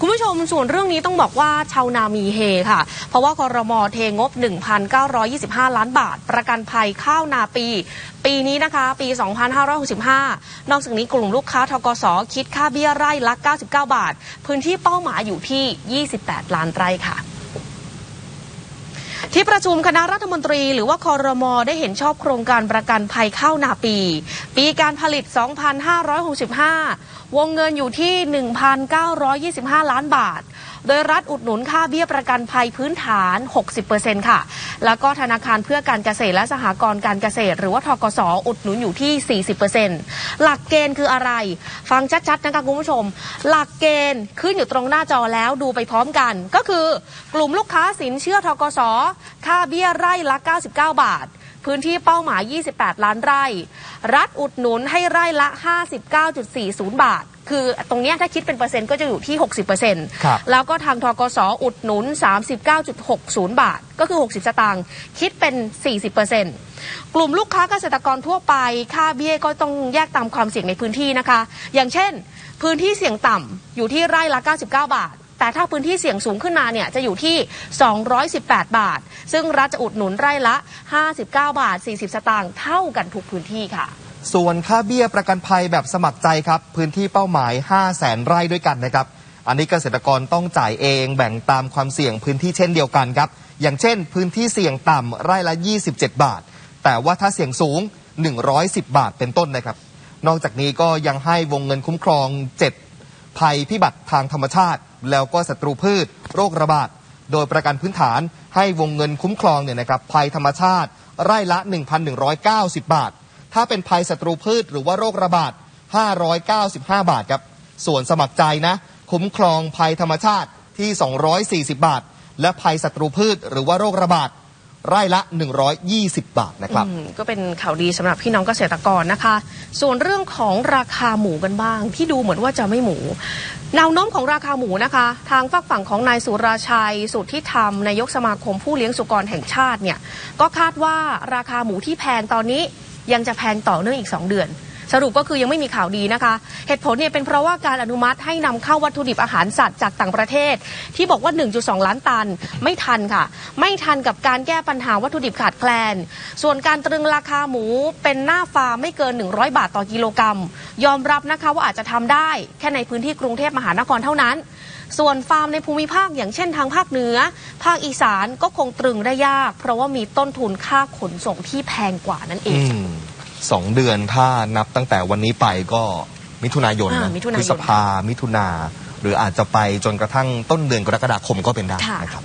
คุณผู้ชมส่วนเรื่องนี้ต้องบอกว่าชาวนามีเฮค่ะ เพราะว่าคอรมอเทงบ 1,925 ล้านบาท ประกันภัยข้าวนาปี ปีนี้นะคะ ปี 2565 นอกจากนี้กลุ่มลูกค้าทกสคิดค่าเบี้ยไร่ละ 99 บาท พื้นที่เป้าหมายอยู่ที่ 28 ล้านไร่ค่ะ ที่ประชุมคณะรัฐมนตรีหรือว่าคอรมอได้เห็นชอบโครงการประกันภัยข้าวนาปี ปีการผลิต 2,565 วงเงินอยู่ที่ 1,925 ล้านบาท โดยรัฐอุดหนุนค่าเบี้ยประกันภัยพื้นฐาน 60%ค่ะ แล้วก็ธนาคารเพื่อการเกษตรและสหกรณ์การเกษตร หรือว่าทกสอุดหนุนอยู่ที่ 40%หลักเกณฑ์คืออะไร ฟังชัดๆนะคะคุณผู้ชม หลักเกณฑ์ขึ้นอยู่ตรงหน้าจอแล้วดูไปพร้อมกัน ก็คือกลุ่มลูกค้าสินเชื่อทกสค่าเบี้ยไร่ละ 99 บาท พื้นที่เป้าหมาย 28 ล้านไร่ รัฐอุดหนุนให้ไร่ละ 59.40 บาท คือตรงเนี้ยถ้าคิดเป็นเปอร์เซ็นต์ก็จะอยู่ที่ 60%ครับแล้วก็ทางทกสอุดหนุน 39.60 บาท ก็คือ 60 สตางค์ คิดเป็น 40%กลุ่มลูกค้าเกษตรกรทั่วไป ค่าเบี้ยก็ต้องแยกตามความเสี่ยงในพื้นที่นะคะ อย่างเช่น พื้นที่เสี่ยงต่ำอยู่ที่ไร่ละ 99 บาท แต่ถ้าพื้นที่เสี่ยงสูงขึ้นมาเนี่ยจะอยู่ที่ 218 บาท ซึ่งรัฐจะอุดหนุนไร่ละ 59 บาท 40 สตางค์เท่ากันทุกพื้นที่ค่ะ ส่วนค่าเบี้ยประกันภัยแบบสมัครใจครับ พื้นที่เป้าหมาย 5 0 0แสนไร่ด้วยกันนะครับ อันนี้เกษตรกรต้องจ่ายเองแบ่งตามความเสี่ยงพื้นที่เช่นเดียวกันครับ อย่างเช่น พื้นที่เสี่ยงต่ำไร่ละ 27 บาท แต่ว่าถ้าเสี่ยงสูง 110 บาทเป็นต้นนะครับ นอกจากนี้ก็ยังให้วงเงินคุ้มครอง 7 ภัยพิบัติทางธรรมชาติ แล้วก็ศัตรูพืช โรคระบาด โดยประกันพื้นฐานให้วงเงินคุ้มครองเนี่ยนะครับภัยธรรมชาติ ไร่ละ 1,190 บาท ถ้าเป็นภัยศัตรูพืชหรือว่าโรคระบาด 595 บาทครับ ส่วนสมัครใจนะ คุ้มครองภัยธรรมชาติที่ 240 บาท และภัยศัตรูพืชหรือว่าโรคระบาด ไร่ละ 120 บาทนะครับ อืมก็เป็นข่าวดีสำหรับพี่น้องเกษตรกรนะคะ ส่วนเรื่องของราคาหมูกันบ้าง ที่ดูเหมือนว่าจะไม่หมูแนวโน้มของราคาหมูนะคะ ทางฝักฝั่งของนายสุราชัย สุทธิธรรมนายกสมาคมผู้เลี้ยงสุกรแห่งชาติเนี่ยก็คาดว่าราคาหมูที่แพงตอนนี้ยังจะแพงต่อเนื่องอีก 2 เดือน สรุปก็คือยังไม่มีข่าวดีนะคะ เหตุผลเนี่ยเป็นเพราะว่าการอนุมัติให้นำเข้าวัตถุดิบอาหารสัตว์จากต่างประเทศ ที่บอกว่า 1.2 ล้านตันไม่ทันค่ะ ไม่ทันกับการแก้ปัญหาวัตถุดิบขาดแคลน ส่วนการตรึงราคาหมูเป็นหน้าฟาร์มไม่เกิน 100 บาทต่อกิโลกรัม ยอมรับนะคะว่าอาจจะทำได้แค่ในพื้นที่กรุงเทพมหานครเท่านั้น ส่วนฟาร์มในภูมิภาคอย่างเช่นทางภาคเหนือ ภาคอีสานก็คงตรึงได้ยาก เพราะว่ามีต้นทุนค่าขนส่งที่แพงกว่านั่นเอง สองเดือนถ้านับตั้งแต่วันนี้ไปก็มิถุนายนอ่านะมิถุนายน พฤษภามิถุนาหรืออาจจะไปจนกระทั่งต้นเดือนกรกฎาคมก็เป็นได้ค่ะนะครับ